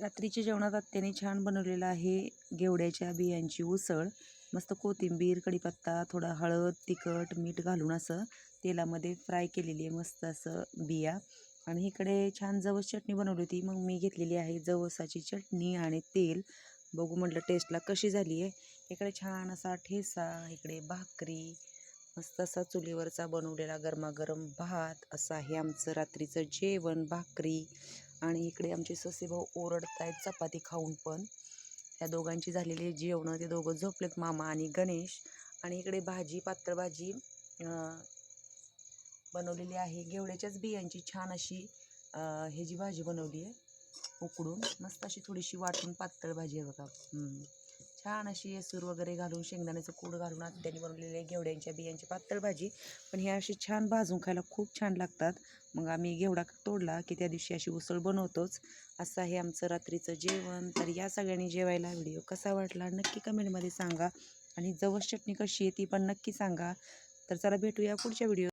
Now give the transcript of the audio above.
रात्रीच्या जेवणात आत्याने छान बनवलेलं आहे गेवड्याच्या बियांची उसळ. मस्त कोथिंबीर कढीपत्ता थोडा हळद तिखट मीठ घालून असं तेलामध्ये फ्राय केलेली आहे मस्त असं बिया. आणि इकडे छान जवस चटणी बनवली होती. मग मी घेतलेली आहे जवसाची चटणी आणि तेल. बघू म्हटलं टेस्टला कशी झाली आहे. इकडे छान असा ठेसा इकडे भाकरी मस्त असा चुलीवरचा बनवलेला गरमागरम भात. असं आहे आमचं रात्रीचं जेवण भाकरी. आणि इकडे आमचे ससेभाऊ ओरडत आहेत चपाती खाऊन पण. त्या दोघांची झालेली जेवणं ते दोघं झोपलेत मामा आणि गणेश. आणि इकडे भाजी पात्रभाजी भाजी बनवलेली आहे. गेवड्याच्याच बियांची छान अशी अं, हे जी भाजी बनवली आहे उकडून मस्त अशी थोडीशी वाटून पातळ भाजी आहे बघा. छान अशी सूर वगैरे घालून शेंगदाण्याचं कूड घालून आत्याने बनवलेले घेवड्यांच्या बियांची पातळ भाजी. पण हे अशी छान भाजून खायला खूप छान लागतात. मग आम्ही घेवडा तोडला की त्या दिवशी अशी उसळ बनवतोच. असं आहे आमचं रात्रीचं जेवण. तर या सगळ्यांनी जेवायला व्हिडिओ कसा वाटला नक्की कमेंटमध्ये सांगा. आणि जवस चटणी कशी आहे ती पण नक्की सांगा. तर चला भेटूया पुढच्या व्हिडिओ